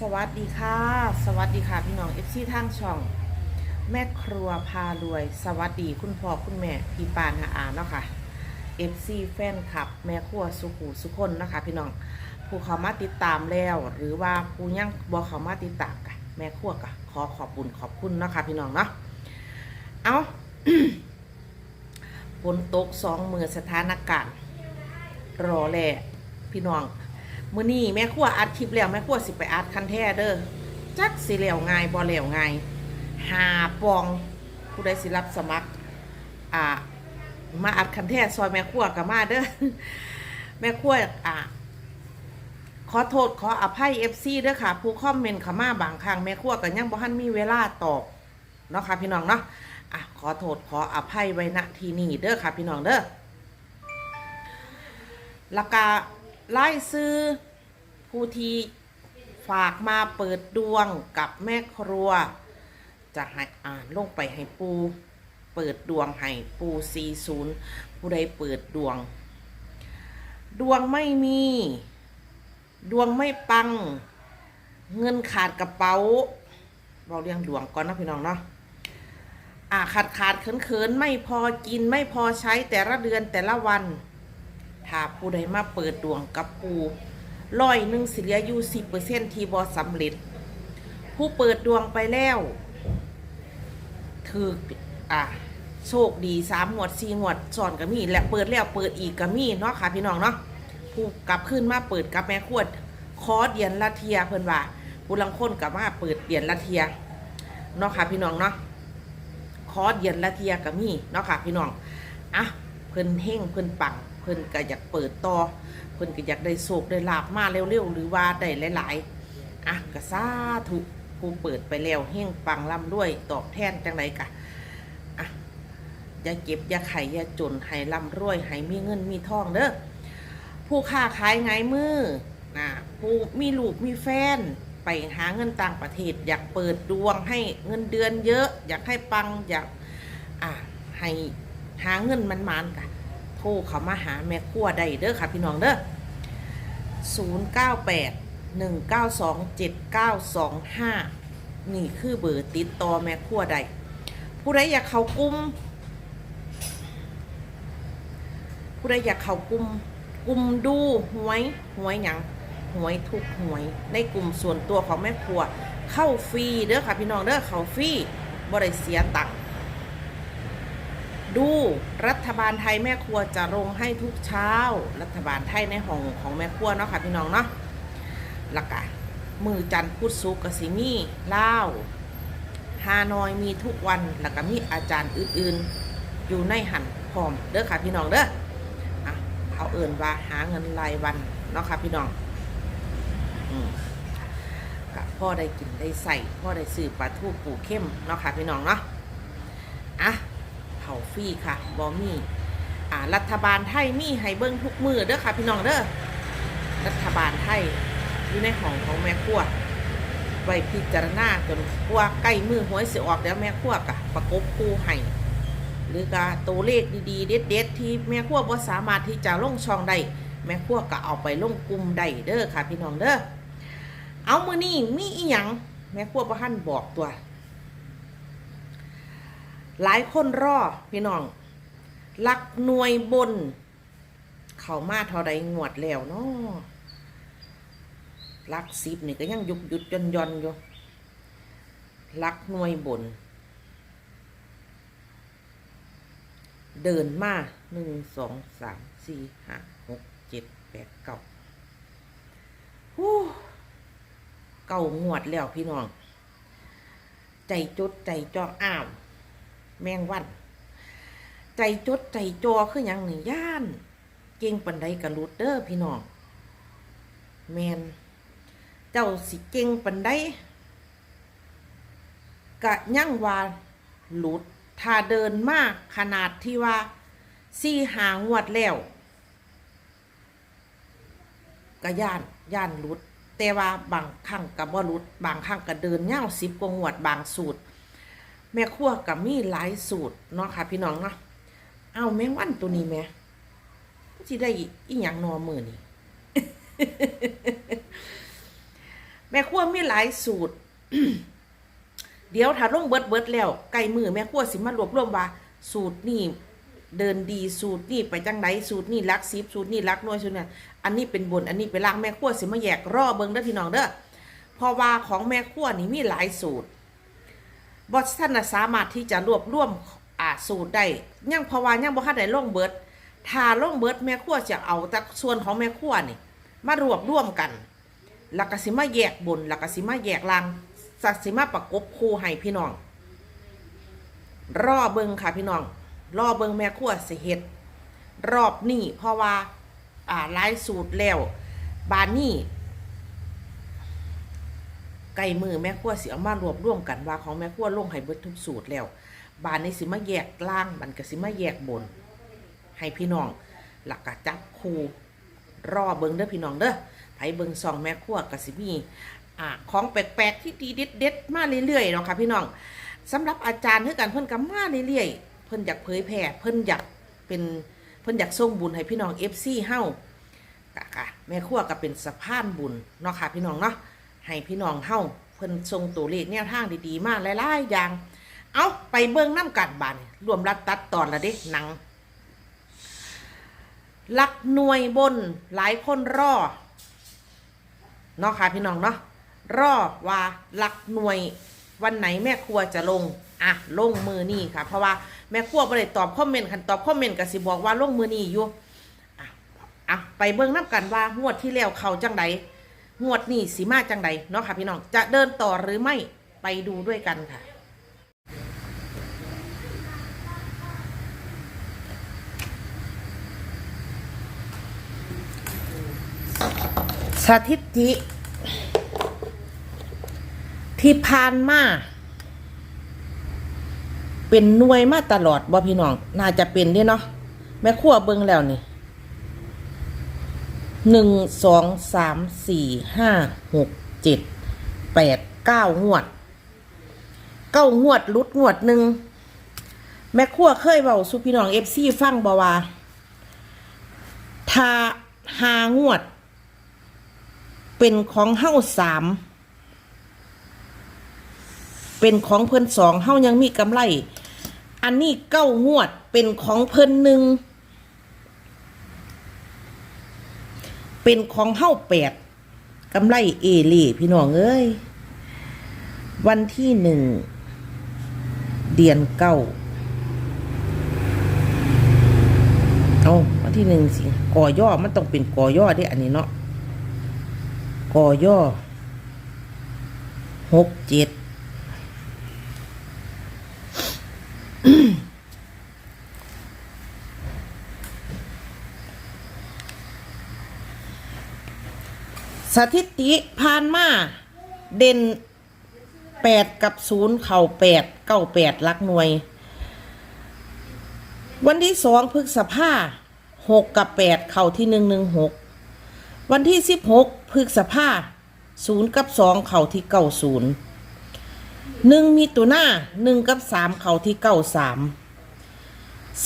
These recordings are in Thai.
สวัสดีค่ะ สวัสดีค่ะพี่น้องเอฟซีทางช่อง แม่ครัวพารวย สวัสดีคุณพ่อคุณแม่พี่ปานหาอาเนาะค่ะเอฟซีแฟนคลับ แม่ครัวสุขูสุคนนะคะพี่น้องผู้เขามาติดตามแล้ว หรือว่าผู้ยังบอเขามาติดตามกะแม่ครัวกะขอขอบบุญขอบคุณนะคะพี่น้องเนาะเอาฝนตกสองมือสถานการณ์รอแหละพี่น้อง มื่อนี้แม่ครัวอัดคลิปแล้วแม่ครัวสิไปอัดคันแท้เด้อจักสิแล้วง่ายบ่แล้วง่ายหาปองผู้ใดสิรับสมัคร อ่า มาอัดคันแท้ซอยแม่ครัวกับมาเด้อแม่ครัวอ่าขอโทษขออภัย FC เด้อค่ะ ผู้คอมเมนต์ขามาบางครั้งแม่ครัวก็ยังบ่ทันมีเวลาตอบเนาะค่ะพี่น้องเนาะอะขอโทษขออภัยไว้ณที่นี้เด้อค่ะพี่น้องเด้อแล้วก็ ไล่ซื้อผู้ที่ฝากมาเปิดดวงกับแม่ครัว จะให้อ่านลงไปให้ปู เปิดดวงให้ปู40ผู้ใดเปิดดวง ดวงไม่มี ดวงไม่ปัง เงินขาดกระเป๋าเราเรียงดวงก่อนนะพี่น้องเนาะอ่าขาดขาดเขินเขินๆไม่พอกินไม่พอใช้แต่ละเดือนแต่ละวัน ถ้าผู้ใดมาเปิดดวงกับปูร้อยหนึ่งสิเหลืออยู่สิบเปอร์เซ็นที่บอสำเร็จ ผู้เปิดดวงไปแล้วถืออะโชคดีสามงวดสี่งวดสอนก็มี และเปิดแล้วเปิดอีกก็มีเนาะค่ะพี่น้องเนาะผู้กลับขึ้นมาเปิดกับแม่ขวด คอเดียนละเทียเพิ่นว่าผู้ลังคนกับมาเปิดเดียนละเทียเนาะค่ะพี่น้องเนาะคอเดียนละเทียก็มีเนาะค่ะพี่น้องอะเพิ่นเฮงเพิ่นปัง เพิ่นก็อยากเปิดต่อ เพิ่นก็อยากได้โศกได้ลาบมาเร็วๆหรือว่าได้หลายๆอะก็สาธุผู้เปิดไปแล้วเฮงปังร่ำด้วยตอบแทนจังไดกะอะอย่าเก็บอย่าไข่อย่าจนให้ร่ำรวยให้มีเงินมีทองเด้อผู้ค้าขายไงมือนะผู้มีลูกมีแฟนไปหาเงินต่างประเทศ อยากเปิดดวงให้เงินเดือนเยอะ อยากให้ปังอยากอะให้หาเงินมันมันกัน ทรเขามาหาแม่ครัวได้เด้อค่ะพี่น้องเด้อ098 192 7925นี่คือเบอร์ติดต่อแม่ครัวได้ผู้ใดอยากเขากลุ่มผู้ใดอยากเขากลุ่มกุ่มดูหวยหวยหยังหวยทุกหวย ในกลุ่มส่วนตัวของแม่ครัว เข้าฟรีเด้อค่ะพี่น้องเด้อเข้าฟรีบ่ได้เสียตังค์ ดูรัฐบาลไทยแม่ครัวจะลงให้ทุกเช้า รัฐบาลไทยในห้องของแม่ครัวเนาะค่ะพี่น้องเนาะแล้วก็มือจันพุธศุกกสิมีเล่าฮานอยมีทุกวันแล้วก็มีอาจารย์อื่นๆ อยู่ในหันพร้อมเด้อค่ะพี่น้องเด้ออะเขาเอิ่นว่าหาเงินรายวันเนาะค่ะพี่น้องอก็พ่อได้กินได้ใส่พ่อได้ซื้อปลาทูปูเข้มเนาะค่ะพี่น้องเนาะอะ เขาฟรีค่ะบอมีอ่ารัฐบาลไทยมีให้เบิ้งทุกมือเด้อค่ะ พี่น้องเด้อรัฐบาลไทยอยู่ในห้องของแม่ครัวไว้พิจารณาจนกว่าใกล้มือหวยสิออกแล้วแม่ครัวกะประกบคู่ให้หรือกาตัวเลขดีๆ เด็ดๆที่แม่ครัวบ่สามารถที่จะลงช่องได้แม่ครัวก็เอาไปลงกลุ่มได้เด้อค่ะ พี่น้องเด้อเอามือนี้มีอีหยังแม่ครัวบ่ทันบอกตัว หลายคนรอพี่น้องหลักหน่วยบน เขามาเท่าใดงวดแล้วเนาะหลักสิบนี่ก็ยังยุบยุดย่อนย่อนอยู่หลักหน่วยบน เดินมาหนึ่งสองสามสี่ห้าหกเจ็ดแปดเก้าฮู้เก้างวดแล้วพี่น้อง ใจจดใจจ่ออ้าว แมงวัน ใจจดใจจอคืออย่างหนึ่งย่าน เก่งปันใดกะลุดเด้อพี่น้องแมนเจ้าสิเก่งปันใดกะยั่งว่าหลุดถ้าเดินมากขนาดที่ว่าสี่หางวดแล้วกะย่านย่านหลุด แต่ว่าบางครั้งกับว่าลุด บางครั้งก็เดินเง่าวสิบกว่างวดบางสูตร แม่ครัวกับมีหลายสูตรเนาะค่ะพี่น้องเนาะเอาแมงวันตัวนี้แม่สิได้อีหยังนอมือนี่แม่ครัวมีหลายสูตร เดี๋ยวถ้าลงเบิดเบิดแล้วไก่มือแม่ครัวสิมารวบรวมว่า สูตรนี่เดินดีสูตรนี่ไปจังไดสูตรนี่รักซิบสูตรนี่รักน้อยสูตรเนี่ยอันนี้เป็นบนอันนี้เป็นล่างแม่ครัวสิมาแยกรอเบิ่งเด้อพี่น้องเด้อพราะว่าของแม่ครัวนี่มีหลายสูตร บอสท่านนะสามารถที่จะรวบรวมอ่าสูตรได้ยังเพราะว่ายังบ่ทันได้ลงเบิดถ้าลงเบิดแม่ครัวจะเอาแต่ส่วนของแม่ครัวนี่ มารวบรวมกันล้วก็สิมาแยกบนล้วก็สิมาแยกล่างสักสิมาประกบคู่ให้พี่น้อง รอเบิงค่ะพี่น้อง รอเบิงแม่ครัวสิเฮ็ดรอบนี้เพราะว่าอ่าหลายสูตรแล้ว บานนี้ ไก่มือแม่ครัวสิเอามารวบรวมกันว่าของแม่ครัวลงให้เบิดทุกสูตรแล้ว บานในสิมาแยกล่างมันก็สิมาแยกบน ให้พี่น้อง หลักกะจับคู่รอเบิงเด้อพี่น้องเด้อไผเบิงซองแม่ครัวกะสิมีอ่าของแปลกๆที่ดีเด็ดๆมาเรื่อยๆเนาะค่ะพี่น้องสำหรับอาจารย์คือกันเพิ่นก็มาเรื่อยๆเพิ่นอยากเผยแผ่เพิ่นอยากเป็นเพิ่นอยากส่งบุญให้พี่น้อง FC เฮ้ากะค่ะแม่ครัวก็เป็นสะพานบุญเนาะค่ะพี่น้องเนาะ ให้พี่น้องเฮาเพิ่นส่งตัวเลขแนวทางดีๆมากหลายๆอย่าง เอาไปเบิ่งน้ำกันบานรวมรัดตัดตอนละเด้หนังลักหน่วยบนหลายคนรอเนาะค่ะพี่น้องเนาะรอว่าลักหน่วยวันไหนแม่ครัวจะลงอะลงมือนี่ค่ะ เพราะว่าแม่ครัวบ่ได้ตอบคอมเมนต์คันตอบคอมเมนต์ก็สิบอกว่าลงมือนี่อยู่อะอะไปเบิ่งน้ำกันว่างวดที่แล้วเขาจังใด งวดนี้สีมาจังใดเนาะค่ะพี่น้องจะเดินต่อหรือไม่ไปดูด้วยกันค่ะ สถิติ ที่ผ่านมาเป็นหน่วยมาตลอดบ่พี่น้อง น่าจะเป็นเด้เนาะแม่ครัวเบิ่งแล้วนี่ หนึ่งสองสามสี่ห้าหกเจ็ดแปดเก้างวด เก้างวดลุดงวดหนึ่งแม่ครัวเคยเบาสุพี่น้องเอฟซีฟังบ่ว่าถ้าหางวด เป็นของเฮ้าสามเป็นของเพิ่นสองเฮ้ายังมีกำไร อันนี้เก้างวดเป็นของเพิ่นหนึ่ง เป็นของเฮ้าแปดกำไรเอล่พี่น้องเอ้ย วันที่หนึ่ง เดือนเก้าเอาวันที่หนึ่งสิกอย่อมันต้องเป็นกอย่อเด้อันนี้เนาะกอย่อหกเจ็ด สถิติผ่านมาเด่นแปดกับศูนย์เข่าแปดเก้าแปดลักหน่วย วันที่สองพฤษภาหกกับแปดเข่าที่หนึ่งหนึ่งหกวันที่สิบหกพฤษภาศูนย์กับสองเข่าที่เก้าศูนย์หนึ่งมีตัวหน้าหนึ่งกับสามเข่าที่เก้าสาม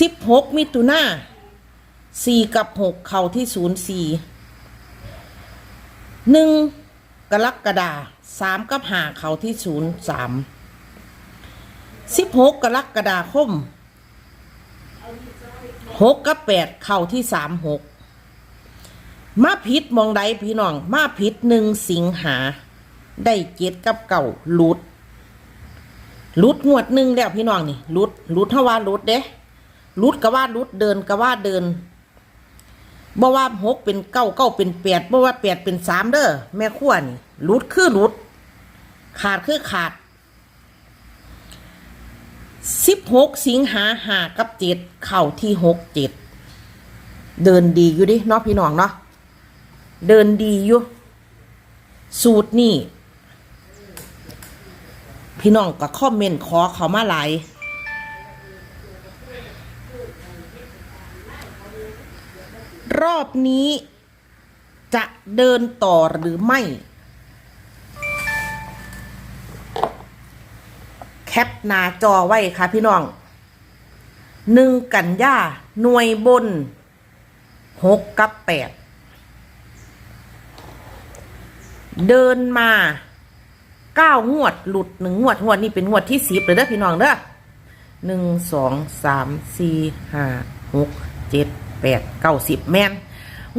สิบหกมีตัวหน้าสี่กับหกเข่าที่ศูนย์สี่ หนึ่งกรกฎาสามกับหาเข่าที่ศูนย์สามสิบหกกรกฎาคมหกกับแปดเข่าที่สามหกมาผิดมองใดพี่น้อง มาผิดหนึ่งสิงหา ได้เจ็ดกับเก่าลุดลุดงวดหนึ่งแล้วพี่น้องนี่ลุดลุดเท่าว่าลุดเด้ลุดก็ว่าลุดเดินก็ว่าเดิน บ่ว่าหกเป็นเก้าเก้าเป็นแปดบ่ว่าแปดเป็นสามเด้อแม่ขั้วนี่หลุดคือหลุด ขาดคือขาดสิบหกสิงหาหากับเจ็ดเข่าที่หกเจ็ดเดินดีอยู่ดิเนาะพี่น้องเนาะเดินดีอยู่ สูตรนี่พี่น้องก็คอมเมนต์ขอเขามาหลาย รอบนี้จะเดินต่อหรือไม่ แคปหน้าจอไว้ค่ะพี่น้องหนึ่งกันย่าหน่วยบนหกกับแปดเดินมาเก้างวดหลุดหนึ่งงวดงวดนี้เป็นงวดที่สิบเลยเด้อพี่น้องเด้อหนึ่งสองสามสี่ห้าหกเจ็ด แปดเก้าสิบแมน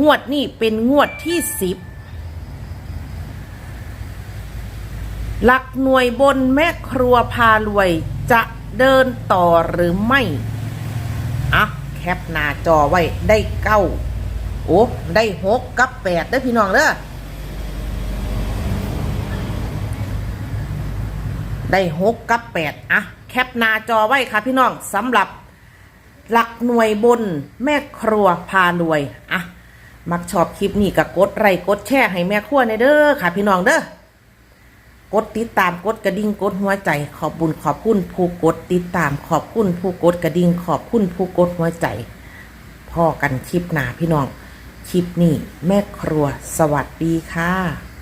งวดนี้เป็นงวดที่สิบหลักหน่วยบนแม่ครัวพารวยจะเดินต่อหรือไม่อะแคปหน้าจอไว้ได้เก้าโอ้ได้หกกับแปดเด้พี่น้องเด้อได้หกกับแปดอะแคปหน้าจอไว้ค่ะพี่น้องสำหรับ หลักหน่วยบนแม่ครัวพารวยอะมักชอบคลิปนี้ก็กดไลค์กดแชร์ให้แม่ครัวในเด้อค่ะ พี่น้องเด้อกดติดตามกดกระดิ่งกดหัวใจ ขอบบุญขอบคุณผู้กดติดตามขอบคุณผู้กดกระดิ่งขอบคุณผู้กดหัวใจพ่อกันคลิปหนาพี่น้อง คลิปนี้แม่ครัวสวัสดีค่ะ